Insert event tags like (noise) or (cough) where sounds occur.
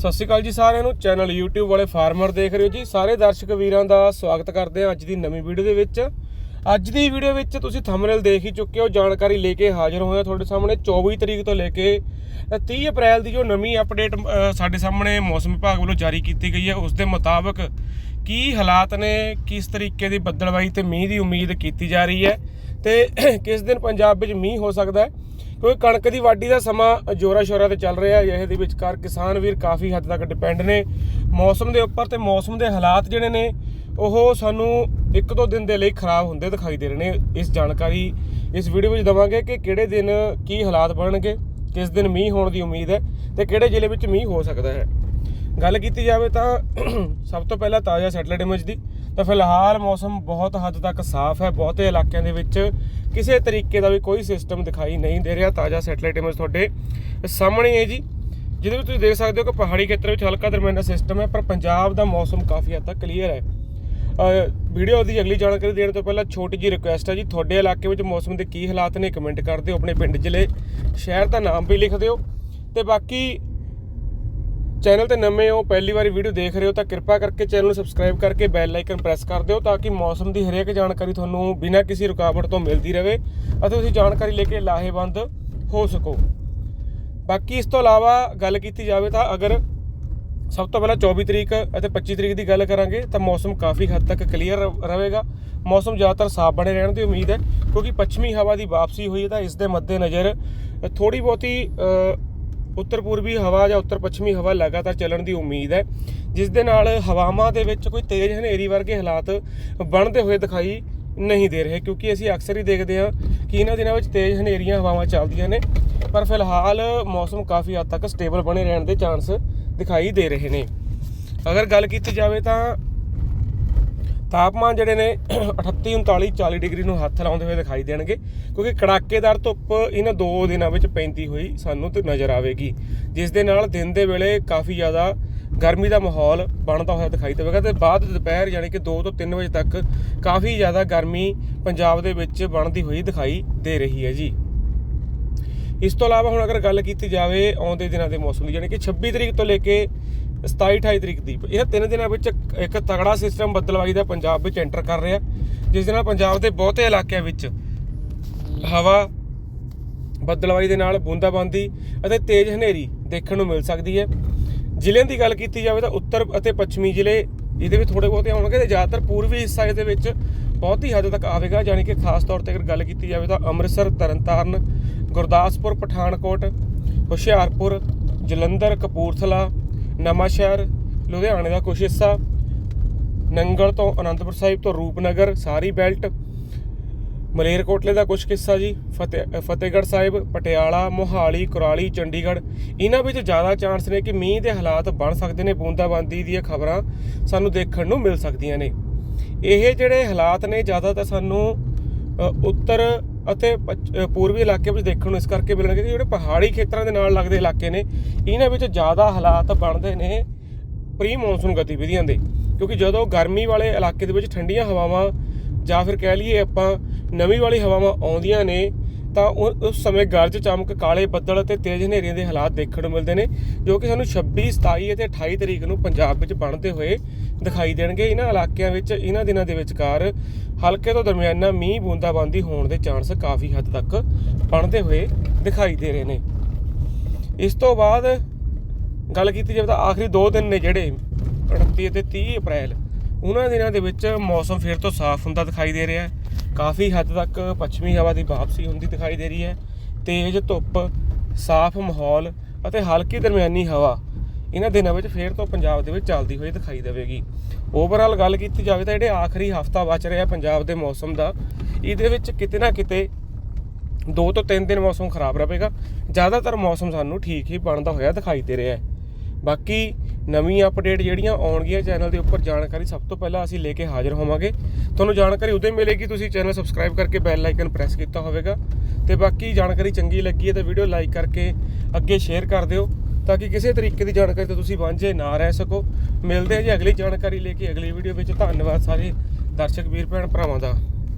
ਸਤਿ ਸ਼੍ਰੀ ਅਕਾਲ ਜੀ ਸਾਰਿਆਂ ਨੂੰ। ਚੈਨਲ YouTube ਵਾਲੇ ਫਾਰਮਰ ਦੇਖ ਰਹੇ ਹੋ ਜੀ। ਸਾਰੇ ਦਰਸ਼ਕ ਵੀਰਾਂ ਦਾ ਸਵਾਗਤ ਕਰਦੇ ਹਾਂ ਅੱਜ ਦੀ ਨਵੀਂ ਵੀਡੀਓ ਦੇ ਵਿੱਚ। ਅੱਜ ਦੀ ਵੀਡੀਓ ਵਿੱਚ ਤੁਸੀਂ ਥੰਬਨੇਲ ਦੇਖ ਹੀ ਚੁੱਕੇ ਹੋ। ਜਾਣਕਾਰੀ ਲੈ ਕੇ ਹਾਜ਼ਰ ਹੋਏ ਤੁਹਾਡੇ ਸਾਹਮਣੇ। 24 ਤਰੀਕ ਤੋਂ ਲੈ ਕੇ 30 ਅਪ੍ਰੈਲ ਦੀ ਜੋ ਨਵੀਂ ਅਪਡੇਟ ਸਾਡੇ ਸਾਹਮਣੇ ਮੌਸਮ ਵਿਭਾਗ ਵੱਲੋਂ ਜਾਰੀ ਕੀਤੀ ਗਈ ਹੈ, ਉਸ ਦੇ ਮੁਤਾਬਕ ਕੀ ਹਾਲਾਤ ਨੇ, ਕਿਸ ਤਰੀਕੇ ਦੀ ਬੱਦਲਵਾਈ ਤੇ ਮੀਂਹ ਦੀ ਉਮੀਦ ਕੀਤੀ ਜਾ ਰਹੀ ਹੈ ਤੇ ਕਿਸ ਦਿਨ ਪੰਜਾਬ ਵਿੱਚ ਮੀਂਹ ਹੋ ਸਕਦਾ ਹੈ? ਕਿਉਂਕਿ ਕਣਕ ਦੀ ਵਾਢੀ ਦਾ ਸਮਾਂ ਜੋਰਾ ਸ਼ੋਰਾ ਤੇ ਚੱਲ ਰਿਹਾ ਹੈ। ਇਹ ਵਿਚਕਾਰ ਕਿਸਾਨ ਵੀਰ ਕਾਫੀ ਹੱਦ ਤੱਕ ਡਿਪੈਂਡ ਨੇ। ਮੌਸਮ ਦੇ ਉੱਪਰ ਤੇ ਮੌਸਮ ਦੇ ਹਾਲਾਤ ਜਿਹੜੇ ਨੇ, ਉਹ ਸਾਨੂੰ ਇੱਕ ਦੋ ਦਿਨ ਦੇ ਲਈ ਖਰਾਬ ਹੁੰਦੇ ਦਿਖਾਈ ਦੇ ਰਹੇ ਨੇ। ਇਸ ਜਾਣਕਾਰੀ ਇਸ ਵੀਡੀਓ ਵਿੱਚ ਦਵਾਂਗੇ ਕਿ ਕਿਹੜੇ ਦਿਨ ਕੀ ਹਾਲਾਤ ਬਣਨਗੇ, ਕਿਸ ਦਿਨ ਮੀਂਹ ਹੋਣ ਦੀ ਉਮੀਦ ਹੈ ਤੇ ਕਿਹੜੇ ਜ਼ਿਲ੍ਹੇ ਵਿੱਚ ਮੀਂਹ ਹੋ ਸਕਦਾ ਹੈ। ਗੱਲ ਕੀਤੀ ਜਾਵੇ ਤਾਂ (clears throat) ਸਭ ਤੋਂ ਪਹਿਲਾਂ ਤਾਜ਼ਾ ਸੈਟਲਾਈਟ ਇਮੇਜ ਦੀ। ਤਾਂ ਫਿਲਹਾਲ ਮੌਸਮ ਬਹੁਤ ਹੱਦ ਤੱਕ ਸਾਫ਼ ਹੈ। ਬਹੁਤੇ ਇਲਾਕਿਆਂ ਦੇ ਵਿੱਚ ਕਿਸੇ ਤਰੀਕੇ ਦਾ ਵੀ ਕੋਈ ਸਿਸਟਮ ਦਿਖਾਈ ਨਹੀਂ ਦੇ ਰਿਹਾ। ਤਾਜ਼ਾ ਸੈਟਲਾਈਟ ਇਮੇਜ ਤੁਹਾਡੇ ਸਾਹਮਣੇ ਹੈ ਜੀ। ਜਿਹਦੇ ਵਿੱਚ ਤੁਸੀਂ ਦੇਖ ਸਕਦੇ ਹੋ ਕਿ ਪਹਾੜੀ ਖੇਤਰ ਵਿੱਚ ਹਲਕਾ ਦਰਮਿਆਨਾ ਸਿਸਟਮ ਹੈ, ਪਰ ਪੰਜਾਬ ਦਾ ਮੌਸਮ ਕਾਫੀ ਹੱਦ ਤੱਕ ਕਲੀਅਰ ਹੈ। ਵੀਡੀਓ ਦੀ ਅਗਲੀ ਜਾਣਕਾਰੀ ਦੇਣ ਤੋਂ ਪਹਿਲਾਂ ਛੋਟੀ ਜੀ ਰਿਕੁਐਸਟ ਹੈ ਜੀ। ਤੁਹਾਡੇ ਇਲਾਕੇ ਵਿੱਚ ਮੌਸਮ ਦੇ ਕੀ ਹਾਲਾਤ ਨੇ ਕਮੈਂਟ ਕਰ ਦਿਓ। ਆਪਣੇ ਪਿੰਡ ਜ਼ਿਲ੍ਹੇ, ਸ਼ਹਿਰ ਦਾ ਨਾਮ ਵੀ ਲਿਖ ਦਿਓ। ਤੇ ਬਾਕੀ ਚੈਨਲ ਤੇ ਨਵੇਂ ਹੋ, ਪਹਿਲੀ ਵਾਰੀ ਵੀਡੀਓ ਦੇਖ ਰਹੇ ਹੋ ਤਾਂ ਕਿਰਪਾ ਕਰਕੇ ਚੈਨਲ ਨੂੰ ਸਬਸਕ੍ਰਾਈਬ ਕਰਕੇ ਬੈਲ ਆਈਕਨ ਪ੍ਰੈਸ ਕਰ ਦਿਓ ਤਾਂ ਕਿ ਮੌਸਮ ਦੀ ਹਰੇਕ ਜਾਣਕਾਰੀ ਤੁਹਾਨੂੰ ਬਿਨਾਂ ਕਿਸੇ ਰੁਕਾਵਟ ਤੋਂ ਮਿਲਦੀ ਰਹੇ ਅਤੇ ਤੁਸੀਂ ਜਾਣਕਾਰੀ ਲੈ ਕੇ ਲਾਹੇਵੰਦ ਹੋ ਸਕੋ। ਬਾਕੀ ਇਸ ਤੋਂ ਇਲਾਵਾ ਗੱਲ ਕੀਤੀ ਜਾਵੇ ਤਾਂ ਅਗਰ ਸਭ ਤੋਂ ਪਹਿਲਾਂ 24 ਤਰੀਕ ਅਤੇ 25 ਤਰੀਕ ਦੀ ਗੱਲ ਕਰਾਂਗੇ ਤਾਂ ਮੌਸਮ ਕਾਫੀ ਹੱਦ ਤੱਕ ਕਲੀਅਰ ਰਹੇਗਾ। ਮੌਸਮ ਜ਼ਿਆਦਾਤਰ ਸਾਫ਼ ਬਣੇ ਰਹਿਣ ਦੀ ਉਮੀਦ ਹੈ ਕਿਉਂਕਿ ਪੱਛਮੀ ਹਵਾ ਦੀ ਵਾਪਸੀ ਹੋਈ ਹੈ ਤਾਂ ਇਸ ਦੇ ਮੱਦੇਨਜ਼ਰ ਥੋੜੀ ਬਹੁਤੀ ਉੱਤਰ ਪੂਰਬੀ ਹਵਾ ਜਾਂ ਉੱਤਰ ਪੱਛਮੀ ਹਵਾ ਲਗਾਤਾਰ ਚੱਲਣ ਦੀ ਉਮੀਦ ਹੈ, ਜਿਸ ਦੇ ਨਾਲ ਹਵਾਵਾਂ ਦੇ ਵਿੱਚ ਕੋਈ ਤੇਜ਼ ਹਨੇਰੀ ਵਰਗੇ ਹਾਲਾਤ ਬਣਦੇ ਹੋਏ ਦਿਖਾਈ ਨਹੀਂ ਦੇ ਰਹੇ, ਕਿਉਂਕਿ ਅਸੀਂ ਅਕਸਰ ਹੀ ਦੇਖਦੇ ਹਾਂ ਕਿ ਇਹਨਾਂ ਦਿਨਾਂ ਵਿੱਚ ਤੇਜ਼ ਹਨੇਰੀਆਂ ਹਵਾਵਾਂ ਚੱਲਦੀਆਂ ਨੇ, ਪਰ ਫਿਲਹਾਲ ਮੌਸਮ ਕਾਫੀ ਹੱਦ ਤੱਕ ਸਟੇਬਲ ਬਣੇ ਰਹਿਣ ਦੇ ਚਾਂਸ ਦਿਖਾਈ ਦੇ ਰਹੇ ਨੇ। ਅਗਰ ਗੱਲ ਕੀਤੀ ਜਾਵੇ ਤਾਂ ਤਾਪਮਾਨ ਜਿਹੜੇ ਨੇ 38 39 40 ਡਿਗਰੀ ਨੂੰ ਹੱਥ ਲਾਉਂਦੇ ਹੋਏ ਦਿਖਾਈ ਦੇਣਗੇ, ਕਿਉਂਕਿ ਕੜਾਕੇਦਾਰ ਧੁੱਪ ਇਹਨਾਂ ਦੋ ਦਿਨਾਂ ਵਿੱਚ ਪੈਂਦੀ ਹੋਈ ਸਾਨੂੰ ਤੇ, ਨਜ਼ਰ ਆਵੇਗੀ। ਜਿਸ ਦੇ ਨਾਲ ਦਿਨ ਦੇ ਵੇਲੇ ਕਾਫੀ ਜ਼ਿਆਦਾ ਗਰਮੀ ਦਾ ਮਾਹੌਲ ਬਣਦਾ ਹੋਇਆ ਦਿਖਾਈ ਦੇਵੇਗਾ ਤੇ ਬਾਅਦ ਦੁਪਹਿਰ ਯਾਨੀ ਕਿ 2 ਤੋਂ 3 ਵਜੇ ਤੱਕ ਕਾਫੀ ਜ਼ਿਆਦਾ ਗਰਮੀ ਪੰਜਾਬ ਦੇ ਵਿੱਚ ਬਣਦੀ ਹੋਈ ਦਿਖਾਈ ਦੇ ਰਹੀ ਹੈ ਜੀ। ਇਸ ਤੋਂ ਇਲਾਵਾ ਹੁਣ ਅਗਰ ਗੱਲ ਕੀਤੀ ਜਾਵੇ ਆਉਂਦੇ ਦਿਨਾਂ ਦੇ ਮੌਸਮ ਦੀ, ਯਾਨੀ ਕਿ 26 ਤਰੀਕ ਤੋਂ ਲੈ ਕੇ 27 28 ਤਰੀਕ ਦੀ। ਇਹ ਤਿੰਨ ਦਿਨਾਂ ਵਿੱਚ ਇੱਕ ਤਗੜਾ ਸਿਸਟਮ ਬੱਦਲਵਾਈ ਦਾ ਪੰਜਾਬ ਵਿੱਚ ਐਂਟਰ ਕਰ ਰਿਹਾ। ਜਿਸ ਦੇ ਨਾਲ ਪੰਜਾਬ ਦੇ ਬਹੁਤੇ ਇਲਾਕਿਆਂ ਵਿੱਚ ਹਵਾ ਬੱਦਲਵਾਈ ਦੇ ਨਾਲ ਬੂੰਦਾਬਾਂਦੀ ਅਤੇ ਤੇਜ਼ ਹਨੇਰੀ ਦੇਖਣ ਨੂੰ ਮਿਲ ਸਕਦੀ ਹੈ। ਜ਼ਿਲ੍ਹਿਆਂ ਦੀ ਗੱਲ ਕੀਤੀ ਜਾਵੇ ਤਾਂ ਉੱਤਰ ਅਤੇ ਪੱਛਮੀ ਜ਼ਿਲ੍ਹੇ ਇਹਦੇ ਵਿੱਚ ਥੋੜੇ ਬਹੁਤੇ ਆਉਣਗੇ ਤੇ ਜ਼ਿਆਦਾਤਰ ਪੂਰਬੀ ਹਿੱਸਾ ਇਹਦੇ ਵਿੱਚ ਬਹੁਤੀ ਹੱਦ ਤੱਕ ਆਵੇਗਾ। ਯਾਨੀ ਕਿ ਖਾਸ ਤੌਰ ਤੇ ਅਗਰ ਗੱਲ ਕੀਤੀ ਜਾਵੇ ਤਾਂ ਅੰਮ੍ਰਿਤਸਰ, ਤਰਨਤਾਰਨ, ਗੁਰਦਾਸਪੁਰ, ਪਠਾਨਕੋਟ, ਹੁਸ਼ਿਆਰਪੁਰ, ਜਲੰਧਰ, ਕਪੂਰਥਲਾ ਨਵਾਂਸ਼ਹਿਰ ਲੁਧਿਆਣੇ ਦਾ ਕੁਝ ਹਿੱਸਾ, ਨੰਗਲ ਤੋਂ ਅਨੰਦਪੁਰ ਸਾਹਿਬ ਤੋਂ ਰੂਪਨਗਰ, ਸਾਰੀ ਬੈਲਟ। ਮਲੇਰਕੋਟਲੇ ਦਾ ਕੁਝ ਹਿੱਸਾ ਜੀ, ਫਤਿਹ ਫਤਿਹਗੜ੍ਹ ਸਾਹਿਬ, ਪਟਿਆਲਾ, ਮੋਹਾਲੀ, ਕੁਰਾਲੀ, ਚੰਡੀਗੜ੍ਹ। ਇਹਨਾਂ ਵਿੱਚ ਜ਼ਿਆਦਾ ਚਾਂਸ ਨੇ ਕਿ ਮੀਂਹ ਦੇ ਹਾਲਾਤ ਬਣ ਸਕਦੇ ਨੇ, ਬੂੰਦਾਬਾਂਦੀ ਦੀਆਂ ਖਬਰਾਂ ਸਾਨੂੰ ਦੇਖਣ ਨੂੰ ਮਿਲ ਸਕਦੀਆਂ ਨੇ। ਇਹ ਜਿਹੜੇ ਹਾਲਾਤ ਨੇ ਜ਼ਿਆਦਾਤਰ ਸਾਨੂੰ ਉੱਤਰ ਅਤੇ ਪੂਰਬੀ ਇਲਾਕੇ ਵਿੱਚ ਦੇਖਣ ਨੂੰ ਇਸ ਕਰਕੇ ਮਿਲਣਗੇ ਕਿ ਜਿਹੜੇ ਪਹਾੜੀ ਖੇਤਰਾਂ ਦੇ ਨਾਲ ਲੱਗਦੇ ਇਲਾਕੇ ਨੇ, ਇਹਨਾਂ ਵਿੱਚ ਜ਼ਿਆਦਾ ਹਾਲਾਤ ਬਣਦੇ ਨੇ ਪ੍ਰੀ ਮੌਨਸੂਨ ਗਤੀਵਿਧੀਆਂ ਦੇ। ਕਿਉਂਕਿ ਜਦੋਂ ਗਰਮੀ ਵਾਲੇ ਇਲਾਕੇ ਦੇ ਵਿੱਚ ਠੰਡੀਆਂ ਹਵਾਵਾਂ ਜਾਂ ਫਿਰ ਕਹਿ ਲਈਏ ਆਪਾਂ ਨਵੀਂ ਵਾਲੀ ਹਵਾਵਾਂ ਆਉਂਦੀਆਂ ਨੇ, ਤਾਂ ਉਹ- ਉਸ ਸਮੇਂ ਗਰਜ ਚਮਕ, ਕਾਲੇ ਬੱਦਲ ਅਤੇ ਤੇਜ਼ ਹਨੇਰੀਆਂ ਦੇ ਹਾਲਾਤ ਦੇਖਣ ਨੂੰ ਮਿਲਦੇ ਨੇ, ਜੋ ਕਿ ਸਾਨੂੰ 26 27 ਅਤੇ 28 ਤਰੀਕ ਨੂੰ ਪੰਜਾਬ ਵਿੱਚ ਬਣਦੇ ਹੋਏ ਦਿਖਾਈ ਦੇਣਗੇ। ਇਹਨਾਂ ਇਲਾਕਿਆਂ ਵਿੱਚ, ਇਹਨਾਂ ਦਿਨਾਂ ਦੇ ਵਿਚਕਾਰ ਹਲਕੇ ਤੋਂ ਦਰਮਿਆਨਾ ਮੀਂਹ, ਬੂੰਦਾਬਾਂਦੀ ਹੋਣ ਦੇ ਚਾਂਸ ਕਾਫੀ ਹੱਦ ਤੱਕ ਬਣਦੇ ਹੋਏ ਦਿਖਾਈ ਦੇ ਰਹੇ ਨੇ। ਇਸ ਤੋਂ ਬਾਅਦ ਗੱਲ ਕੀਤੀ ਜਾਵੇ ਤਾਂ ਆਖਰੀ 2 ਦਿਨ ਨੇ ਜਿਹੜੇ 29 ਅਤੇ 30 ਅਪ੍ਰੈਲ, ਉਹਨਾਂ ਦਿਨਾਂ ਦੇ ਵਿੱਚ ਮੌਸਮ ਫਿਰ ਤੋਂ ਸਾਫ਼ ਹੁੰਦਾ ਦਿਖਾਈ ਦੇ ਰਿਹਾ ਹੈ। ਕਾਫੀ ਹੱਦ ਤੱਕ ਪੱਛਮੀ ਹਵਾ ਦੀ ਵਾਪਸੀ ਹੁੰਦੀ ਦਿਖਾਈ ਦੇ ਰਹੀ ਹੈ। ਤੇਜ਼ ਧੁੱਪ, ਸਾਫ਼ ਮਾਹੌਲ ਅਤੇ ਹਲਕੀ ਦਰਮਿਆਨੀ ਹਵਾ ਇਹਨਾਂ ਦਿਨਾਂ ਵਿੱਚ ਫੇਰ ਤੋਂ ਪੰਜਾਬ ਦੇ ਵਿੱਚ ਚੱਲਦੀ ਹੋਈ ਦਿਖਾਈ ਦੇਵੇਗੀ। ਓਵਰਆਲ ਗੱਲ ਕੀਤੀ ਜਾਵੇ ਤਾਂ ਜਿਹੜੇ ਆਖਰੀ ਹਫਤਾ ਬਚ ਰਿਹਾ ਪੰਜਾਬ ਦੇ ਮੌਸਮ ਦਾ, ਇਹਦੇ ਵਿੱਚ ਕਿਤੇ ਨਾ ਕਿਤੇ ਦੋ ਤੋਂ ਤਿੰਨ ਦਿਨ ਮੌਸਮ ਖਰਾਬ ਰਹੇਗਾ। ਜ਼ਿਆਦਾਤਰ ਮੌਸਮ ਸਾਨੂੰ ਠੀਕ ਹੀ ਬਣਦਾ ਹੋਇਆ ਦਿਖਾਈ ਦੇ ਰਿਹਾ ਹੈ। ਬਾਕੀ ਨਵੀਂ ਅਪਡੇਟ ਜਿਹੜੀਆਂ ਆਉਣਗੀਆਂ ਚੈਨਲ ਦੇ ਉੱਪਰ ਜਾਣਕਾਰੀ ਸਭ ਤੋਂ ਪਹਿਲਾਂ ਅਸੀਂ ਲੈ ਕੇ ਹਾਜ਼ਰ ਹੋਵਾਂਗੇ। ਤੁਹਾਨੂੰ ਜਾਣਕਾਰੀ ਉਦੋਂ ਮਿਲੇਗੀ, ਤੁਸੀਂ ਚੈਨਲ ਸਬਸਕ੍ਰਾਈਬ ਕਰਕੇ ਬੈਲ ਆਈਕਨ ਪ੍ਰੈਸ ਕੀਤਾ ਹੋਵੇਗਾ। ਤੇ ਬਾਕੀ ਜਾਣਕਾਰੀ ਚੰਗੀ ਲੱਗੀ ਹੈ ਤਾਂ ਵੀਡੀਓ ਲਾਈਕ ਕਰਕੇ ਅੱਗੇ ਸ਼ੇਅਰ ਕਰ ਦਿਓ। ਤਾਂ ਕਿ ਕਿਸੇ ਤਰੀਕੇ ਦੀ ਜਾਣਕਾਰੀ ਤੋਂ ਤੁਸੀਂ ਵਾਂਝੇ ਨਾ ਰਹਿ ਸਕੋ। ਮਿਲਦੇ ਹਾਂ ਜੀ ਅਗਲੀ ਜਾਣਕਾਰੀ ਲੈ ਕੇ ਅਗਲੀ ਵੀਡੀਓ ਵਿੱਚ। ਧੰਨਵਾਦ ਸਾਰੇ ਦਰਸ਼ਕ ਵੀਰ ਭੈਣ ਭਰਾਵਾਂ ਦਾ।